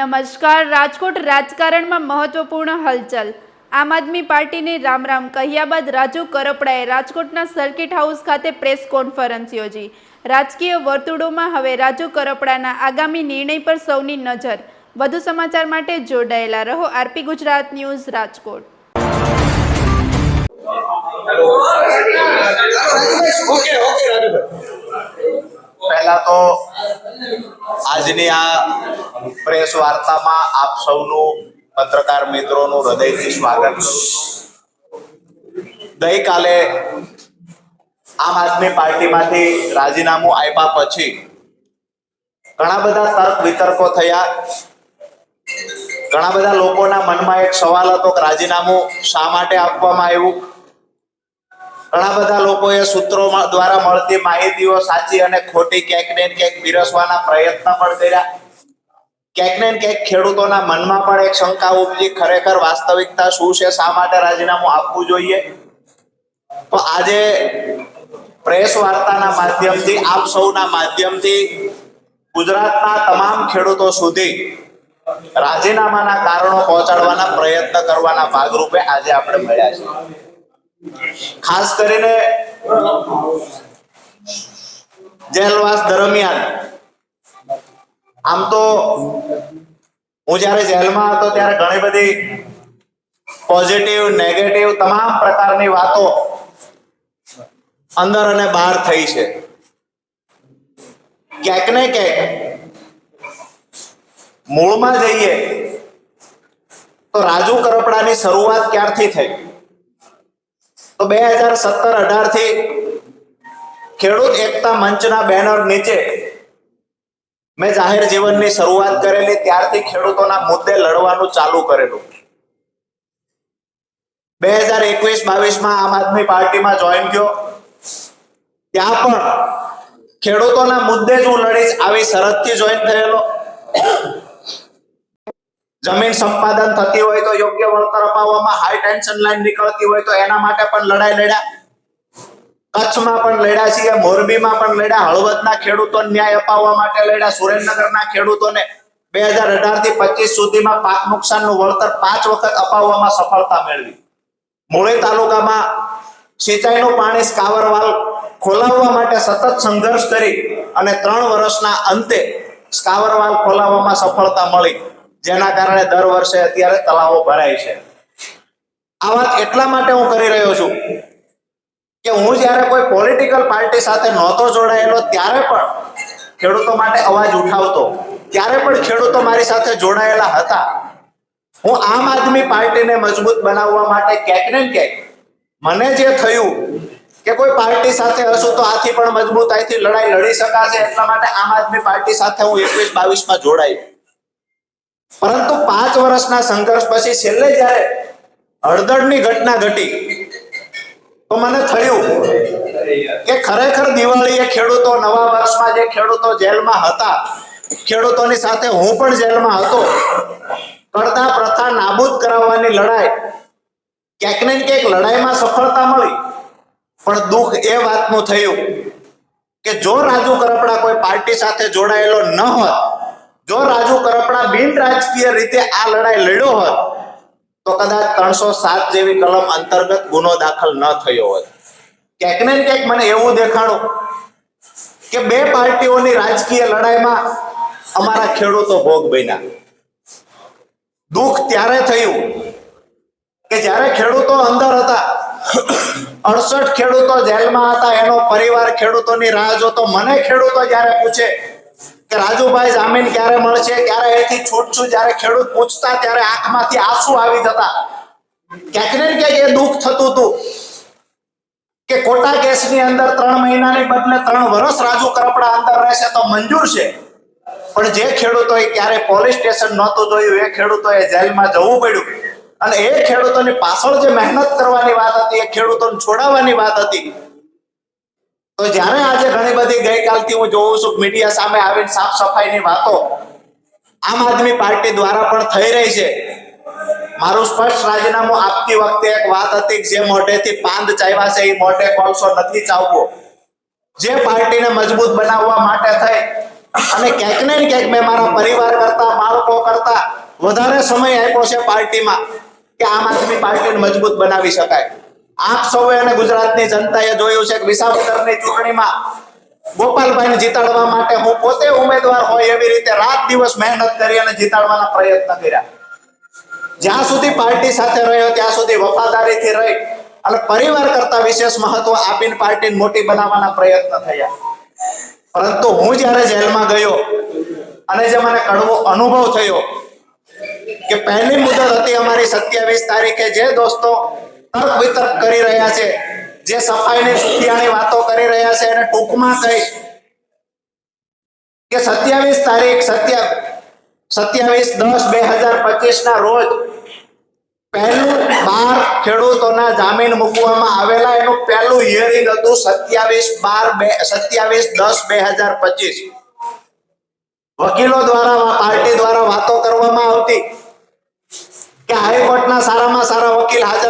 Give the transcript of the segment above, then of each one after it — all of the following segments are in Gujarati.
નમસ્કાર. રાજકોટ રાજકારણમાં મહત્વપૂર્ણ હલચલ. આમ આદમી પાર્ટીને રામ રામ કહ્યા બાદ રાજુ કરપડાએ રાજકોટના સર્કિટ હાઉસ ખાતે પ્રેસ કોન્ફરન્સ યોજી. રાજકીય વર્તુળોમાં હવે રાજુ કરપડાના આગામી નિર્ણય પર સૌની નજર. વધુ સમાચાર માટે જોડાયેલા રહો. RP Gujarat news Rajkot. Okay okay Rajubhai. પહેલા તો આજની આ પ્રેસ વાર્તામાં આપ સૌનું પત્રકાર મિત્રોનું હૃદયથી સ્વાગત કરું ગઈકાલે આમ આદમી પાર્ટીમાંથી રાજીનામું આપ્યા પછી ઘણા બધા તર્ક વિતર્કો થયા. ઘણા બધા લોકોના મનમાં એક સવાલ હતો કે રાજીનામું શા માટે આપવામાં આવ્યું? ઘણા બધા લોકોએ સૂત્રો દ્વારા મળતી માહિતીઓ સાચી અને ખોટી ક્યાંક ને ક્યાંક પીરસવાના પ્રયત્ન પણ કર્યા. ક્યાંક ને ક્યાંક ખેડૂતોના મનમાં પણ એક શંકા ઉપજી. ખરેખર વાસ્તવિકતા શું છે? શા માટે રાજીનામું આપવું જોઈએ? તો આજે પ્રેસ વાર્તાના માધ્યમથી, આપ સૌના માધ્યમથી ગુજરાતના તમામ ખેડૂતો સુધી રાજીનામાના કારણો પહોંચાડવાના પ્રયત્ન કરવાના ભાગરૂપે આજે આપણે મળ્યા છીએ. ખાસ કરીને જેલવાસ દરમિયાન આમ તો હું જ્યારે જેલમાં હતો ત્યારે ઘણી બધી પોઝિટિવ નેગેટિવ તમામ પ્રકારની વાતો અંદર અને બહાર થઈ છે. ક્યાંક ને ક્યાંક મૂળમાં જઈએ તો રાજુ કરપડાની શરૂઆત ક્યારથી થઈ? તો બે હજાર સત્તર અઢારથી ખેડૂત એકતા મંચના બેનર નીચે મેં જાહેર જીવનની શરૂઆત કરેલી ત્યારથી ખેડૂતોના મુદ્દે લડવાનું ચાલુ કરેલું. બે હજાર એકવીસ બાવીસમાં આમ આદમી પાર્ટીમાં જોઈન થયો. ત્યાં પણ ખેડૂતોના મુદ્દે જ હું લડીશ આવી શરતથી જોઈન થયેલો. જમીન સંપાદન થતી હોય તો યોગ્ય વળતર અપાવવામાં હાઈ ટેન્શન લાઈન નીકળતી હોય તો એના માટે પણ લડાઈ લડ્યા. કચ્છમાં પણ લડ્યા છીએ, મોરબીમાં પણ લડ્યા, હળવદના ખેડૂતોને ન્યાય અપાવવા માટે લડ્યા, સુરેન્દ્રનગરના ખેડૂતોને બે હજાર અઢારથી પચીસ સુધીમાં પાક નુકસાનનું વળતર પાંચ વખત અપાવવામાં સફળતા મેળવી. મુળે તાલુકામાં સિંચાઈનું પાણી સ્કાવરવાલ ખોલાવવા માટે સતત સંઘર્ષ કરી અને ત્રણ વર્ષના અંતે સ્કાવરવાલ ખોલાવવામાં સફળતા મળી, જેના કારણે દર વર્ષે અત્યારે તળાવો ભરાય છે. આ વાત એટલા માટે હું કરી રહ્યો છું કે હું જ્યારે કોઈ પોલિટિકલ પાર્ટી સાથે નહોતો જોડાયેલો, ત્યારે પણ ખેડૂતો માટે અવાજ ઉઠાવતો, ત્યારે પણ ખેડૂતો મારી સાથે જોડાયેલા હતા. હું આમ આદમી પાર્ટીને મજબૂત બનાવવા માટે ક્યાંક ને ક્યાંક મને જે થયું કે કોઈ પાર્ટી સાથે હશું તો આથી પણ મજબૂતાઈથી લડાઈ લડી શકાશે, એટલા માટે આમ આદમી પાર્ટી સાથે હું એકવીસ બાવીસમાં જોડાયો પરંતુ પાંચ વર્ષના સંઘર્ષ પછી છેલ્લે જ્યારે હળદળની ઘટના ઘટી તો મને થયું કે ખરેખર દિવાળીએ ખેડૂતો નવા વર્ષમાં જે ખેડૂતો જેલમાં હતા, ખેડૂતોની સાથે હું પણ જેલમાં હતો, કરતા પ્રથા નાબૂદ કરાવવાની લડાઈ ક્યાંક ને ક્યાંક લડાઈમાં સફળતા મળી. પણ દુઃખ એ વાતનું થયું કે જો રાજુ કરપડા કોઈ પાર્ટી સાથે જોડાયેલો ન હોત, જો રાજુ કરપડા બિન રાજકીય રીતે આ લડાઈ લડ્યો હોત તો કદાચ ત્રણસો સાત જેવી કલમ અંતર્ગત ગુનો દાખલ ન થયો હોય. ક્યાંક ને ક્યાંક મને એવું દેખાણું કે બે પાર્ટીઓની રાજકીય લડાઈમાં અમારા ખેડૂતો ભોગ બન્યા. દુઃખ ત્યારે થયું કે જ્યારે ખેડૂતો અંદર હતા, અડસઠ ખેડૂતો જેલમાં હતા, એનો પરિવાર ખેડૂતોની રાહ જોતો, મને ખેડૂતો જ્યારે પૂછે કે રાજુભાઈ જામીન ક્યારે મળશે? ક્યારે એથી છૂટશું? જ્યારે ખેડૂત પૂછતા, ત્યારે આંખમાંથી આંસુ આવી જતા. ક્યાંક ને ક્યાંક એ દુઃખ થતું હતું કે કોટા કેસની અંદર ત્રણ મહિનાની બદલે ત્રણ વર્ષ રાજુ કરપડા અંદર રહેશે તો મંજૂર છે. પણ જે ખેડૂતોએ ક્યારે પોલીસ સ્ટેશન નહોતું જોયું, એ ખેડૂતોએ જેલમાં જવું પડ્યું. અને એ ખેડૂતોની પાછળ જે મહેનત કરવાની વાત હતી, એ ખેડૂતોને છોડાવવાની વાત હતી તો જ્યારે આજે ઘણી બધી ગઈકાલથી હું જોઉં છું, મીડિયા સામે આવીને સાફ સફાઈની વાતો આમ આદમી પાર્ટી દ્વારા પણ થઈ રહી છે. મારું સ્પષ્ટ રાજીનામું આપતી વખતે એક વાત હતી જે મોઢેથી પાંદ ચાવ્યા છે, એ મોઢે કોલસો નથી ચાવવો. જે પાર્ટીને મજબૂત બનાવવા માટે થઈ અને ક્યાંક ને ક્યાંક મેં મારા પરિવાર કરતા, બાળકો કરતા વધારે સમય આપ્યો છે પાર્ટીમાં કે આમ આદમી પાર્ટીને મજબૂત બનાવી શકાય. આપ સૌએ અને ગુજરાતની જનતાએ જોયું છે કે વિસાવદરની ચૂંટણીમાં ગોપાલભાઈને જીતાડવા માટે હું પોતે ઉમેદવાર હોય એવી રીતે રાત દિવસ મહેનત કરી અને જીતાડવાના પ્રયત્ન કર્યા. જ્યાં સુધી પાર્ટી સાથે રહ્યો, ત્યાં સુધી વફાદારીથી રહી અને પરિવાર કરતા વિશેષ મહત્વ આપીને પાર્ટીને મોટી બનાવવાના પ્રયત્ન થયા. પરંતુ હું જ્યારે જેલમાં ગયો અને જે મને કડવો અનુભવ થયો કે પહેલી મુદત હતી અમારી સત્યાવીસ તારીખે, જે દોસ્તો તર્ક વિતર્ક કરી રહ્યા છે. જે સફાઈની સુખિયાની વાતો કરી રહ્યા છે એને ટૂંકમાં કહી કે સત્યાવીસ તારીખ સત્યા સત્યાવીસ દસ બે હજાર પચીસ ના રોજ પહેલું બાર ખેડૂતોના જામીન મૂકવામાં આવેલા. એનું પહેલું હિયરિંગ હતું સત્યાવીસ બાર બે સત્યાવીસ દસ બે હજાર પચીસ. વકીલો દ્વારા પાર્ટી દ્વારા વાતો કરવામાં આવતી કે હાઈકોર્ટના સારામાં સારા વકીલ હાજર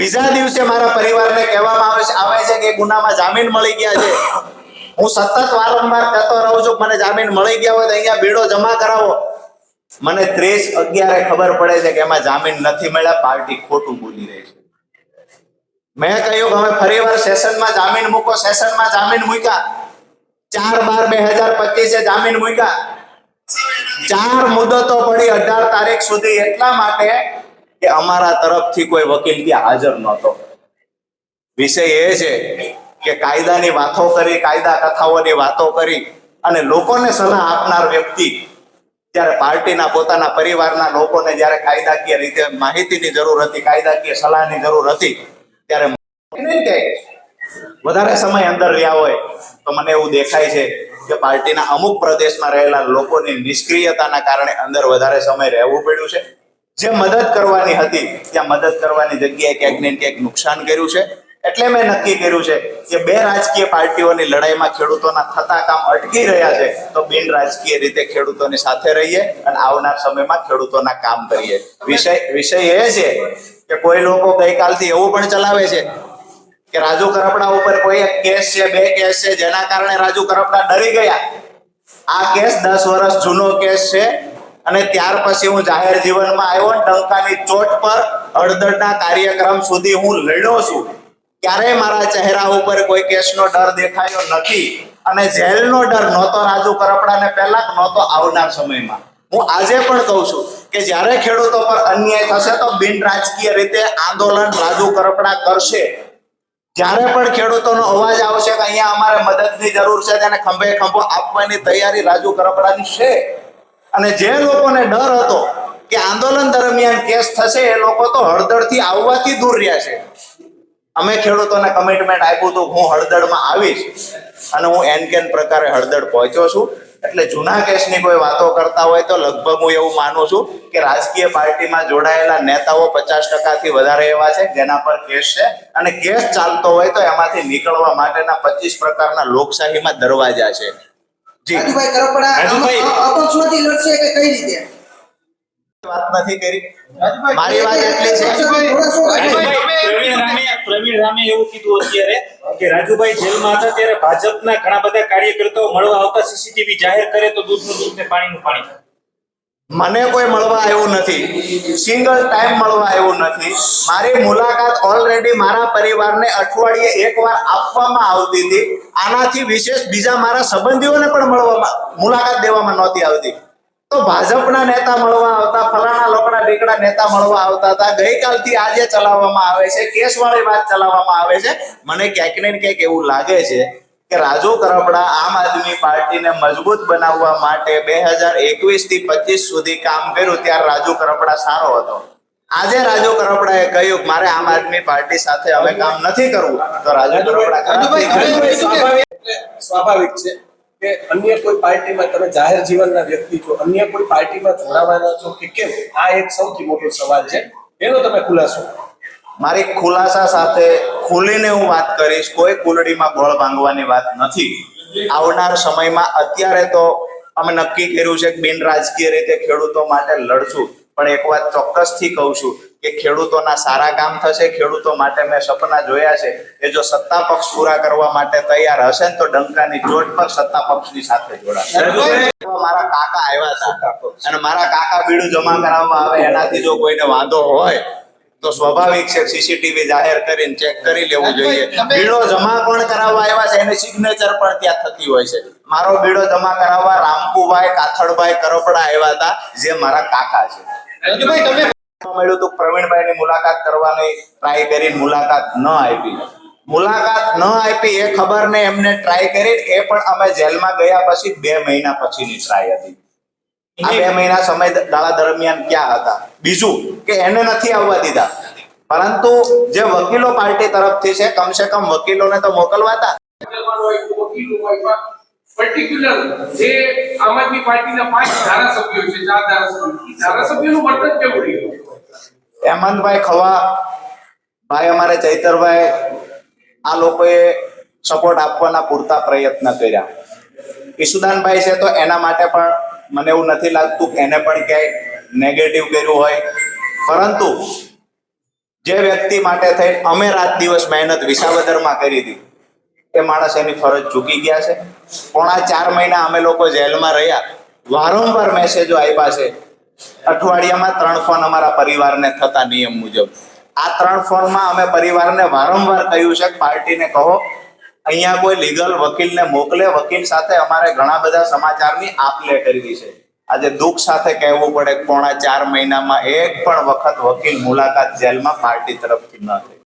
બીજા દિવસે મારા પરિવારને કહેવામાં આવે છે આવે છે કે ગુનામાં જામીન મળી ગયા છે. હું સતત વારંવાર કહેતો રહું છું, મને જામીન મળી ગયા હોય તો અહીંયા બીડો જમા કરાવો. મને ત્રીસ અગિયારે ખબર પડે છે કે એમાં જામીન નથી મળ્યા, પાર્ટી ખોટું બોલી રહી છે. મેં કહ્યું હવે હવે ફરીવાર સેશનમાં જામીન મૂકો, સેશનમાં જામીન મૂક્યા. ચાર બાર બે હજાર પચીસે જામીન મૂક્યા. ચાર મુદતો પડી અઢાર તારીખ સુધી એટલા માટે કે અમારા તરફથી કોઈ વકીલ ત્યાં હાજર નહોતો. વિષય એ છે કે કાયદાની વાતો કરી, કાયદા કથાઓની વાતો કરી અને લોકોને સલાહ આપનાર વ્યક્તિ જ્યારે પાર્ટીના પોતાના પરિવારના લોકોને જ્યારે કાયદાકીય રીતે માહિતીની જરૂર હતી, કાયદાકીય સલાહની જરૂર હતી, ત્યારે વધારે સમય અંદર રહ્યા હોય તો મને એવું દેખાય છે કે પાર્ટીના અમુક પ્રદેશમાં રહેલા લોકોની નિષ્ક્રિયતાના કારણે અંદર વધારે સમય રહેવું પડ્યું છે. જે મદદ કરવાની હતી, ત્યાં મદદ કરવાની જગ્યાએ ક્યાંક ને ક્યાંક નુકસાન કર્યું છે. એટલે મેં નક્કી કર્યું છે કે બે રાજકીય પાર્ટીઓની લડાઈમાં ખેડૂતોના થતા કામ અટકી રહ્યા છે, તો બિન રાજકીય રીતે ખેડૂતોની સાથે રહીએ અને આવનાર સમયમાં ખેડૂતોના કામ કરીએ. વિષય વિષય એ છે કે કોઈ લોકો ગઈકાલથી એવું પણ ચલાવે છે કે રાજુ કરપડા ઉપર કોઈ એક કેસ છે, બે કેસ છે, જેના કારણે રાજુ કરપડા ડરી ગયા. આ કેસ દસ વર્ષ જૂનો કેસ છે અને ત્યાર પછી હું જાહેર જીવનમાં આવ્યો ડંકાની ચોટ પર હળદરના કાર્યક્રમ સુધી હું લડ્યો છું. ક્યારેય મારા ચહેરા ઉપર કોઈ કેસનો ડર દેખાયો નથી અને જેલનો ડર નહોતો રાજુ કરપડાને પહેલા નહોતો આવનાર સમયમાં. હું આજે પણ કહું છું કે જ્યારે ખેડૂતો પર અન્યાય થશે તો બિન રાજકીય રીતે આંદોલન રાજુ કરપડા કરશે. જ્યારે પણ ખેડૂતોનો અવાજ આવશે કે અહીંયા અમારે મદદની જરૂર છે, તેને ખંભે ખંભો આપવાની તૈયારી રાજુ કરપડાની છે. અને જે લોકોને ડર હતો કે આંદોલન દરમિયાન કેસ થશે, એ લોકો તો હળદરથી આવવાથી દૂર રહ્યા છે. અમે ખેડૂતોને કમિટમેન્ટ આપ્યું હતું, હું હળદરમાં આવીશ અને હું એન કેન પ્રકારે હળદર પહોંચ્યો છું. એટલે જૂના કેસની કોઈ વાતો કરતા હોય તો લગભગ હું એવું માનું છું કે રાજકીય પાર્ટીમાં જોડાયેલા નેતાઓ પચાસ ટકાથી વધારે એવા છે, જેના પર કેસ છે. અને કેસ ચાલતો હોય તો એમાંથી નીકળવા માટેના પચીસ પ્રકારના લોકશાહીમાં દરવાજા છે. રાજુભાઈ કરપડા અપક્ષમાંથી લડશે કે કઈ રીતે? વાત નથી કરી મારી વાત એટલી છે. રાજુભાઈ, થોડા શું રાજુભાઈ, પ્રવીણ રામે પ્રવીણ રામે એવું કીધું અત્યારે કે રાજુભાઈ જેલમાં હતા ત્યારે ભાજપના ઘણા બધા કાર્યકર્તાઓ મળવા આવતા સીસીટીવી જાહેર કરે તો દૂધનું દૂધ ને પાણીનું પાણી મને કોઈ મળવા આવ્યું નથી. સિંગલ ટાઈમ મળવા આવ્યું નથી. મારી મુલાકાત ઓલરેડી મારા પરિવારને અઠવાડિયે એકવાર આપવામાં આવતી હતી. આનાથી વિશેષ બીજા મારા સંબંધીઓને પણ મળવામાં, મુલાકાત દેવામાં નહોતી આવતી. તો ભાજપના નેતા મળવા આવતા, ફલાણા લોકોના ઢીકડા નેતા મળવા આવતા હતા. ગઈકાલથી આજે ચલાવવામાં આવે છે, કેસવાળી વાત ચલાવવામાં આવે છે. મને ક્યાંક ને ક્યાંક એવું લાગે છે કે રાજુ કરપડા આમ આદમી પાર્ટીને મજબૂત બનાવવા માટે બે હજાર એકવીસથી પચીસ સુધી કામ કર્યું ત્યારે રાજુ કરપડા સારો હતો. આજે રાજુ કરપડાએ કહ્યું મારે આમ આદમી પાર્ટી સાથે હવે કામ નથી કરવું. તો રાજુ કરપડા સ્વાભાવિક સ્વાભાવિક છે કે અન્ય કોઈ પાર્ટીમાં તમે જાહેર જીવનના વ્યક્તિ છો અન્ય કોઈ પાર્ટીમાં જોડાવાના છો કે કેમ? આ એક સૌથી મોટો સવાલ છે. એનો તમે ખુલાસો કરો. મારી ખુલાસા સાથે ખુલીને હું વાત કરીશ, કોઈ કુલડીમાં ગોળ ભાંગવાની વાત નથી. આવનાર સમયમાં અત્યારે તો અમે નક્કી કર્યું છે બિન રાજકીય રીતે ખેડૂતો માટે લડશું. પણ એક વાત ચોક્કસથી કહું છું કે ખેડૂતોના સારા કામ થશે, ખેડૂતો માટે મેં સપના જોયા છે એ જો સત્તા પક્ષ પૂરા કરવા માટે તૈયાર હશે ને તો ડંકાની ચોટ પર સત્તા પક્ષની સાથે જોડાશે. મારા કાકા આવ્યા હતા. અને મારા કાકા બીડું જમા કરાવવા આવે, એનાથી જો કોઈને વાંધો હોય તો સ્વાભાવિક છે સીસીટીવી જાહેર કરીને ચેક કરી લેવું જોઈએ. બીડો જમા પણ કરાવવા આવ્યા છે? એની સિગ્નેચર પણ ત્યાં થતી હોય છે. મારો બીડો જમા કરાવવા રામકુભાઈ કાથડભાઈ કરપડા આવ્યા હતા જે મારા કાકા છે. મળ્યું હતું પ્રવીણભાઈની મુલાકાત કરવાની ટ્રાય કરી મુલાકાત ન આપી. મુલાકાત ન આપી એ ખબર ને એમને ટ્રાય કરી એ પણ અમે જેલમાં ગયા પછી બે મહિના પછીની ટ્રાય હતી. આ બે મહિના સમય ગાળા દરમિયાન ક્યાં હતા? બીજું કે એને નથી આવવા દીધા. પરંતુ જે વકીલો પાર્ટી તરફથી છે કમસે કમ વકીલોને તો મોકલવા હતા પર્ટિક્યુલર જે આમ આદમી પાર્ટીના પાંચ ધારાસભ્યો છે ચાર ધારાસભ્યો ધારાસભ્યોનું વર્તન કેવું રહ્યું? હેમંતભાઈ ખવા ભાઈ અમારે ચૈતરભાઈ આ લોકોએ સપોર્ટ આપવાના પૂરતા પ્રયત્ન કર્યા. ઈસુદાનભાઈ છે તો એના માટે પણ મને એવું નથી લાગતું કે એને પણ ક્યાંય નેગેટિવ કર્યું હોય. પરંતુ જે વ્યક્તિ માટે થઈ અમે રાત દિવસ મહેનત વિસાવદરમાં કરી હતી, એ માણસ એની ફરજ ચૂકી ગયા છે. પોણા ચાર મહિના અમે લોકો જેલમાં રહ્યા. વારંવાર મેસેજો આવ્યા છે. અઠવાડિયામાં ત્રણ ફોન અમારા પરિવારને થતા નિયમ મુજબ. આ ત્રણ ફોનમાં અમે પરિવારને વારંવાર કહ્યું છે પાર્ટીને કહો અહીંયા કોઈ લીગલ વકીલને મોકલે, વકીલ સાથે અમારે ઘણા બધા સમાચારની આપ લે કરવી છે. આજે દુઃખ સાથે કહેવું પડે પોણા ચાર મહિનામાં એક પણ વખત વકીલ મુલાકાત જેલમાં પાર્ટી તરફથી ન થઈ.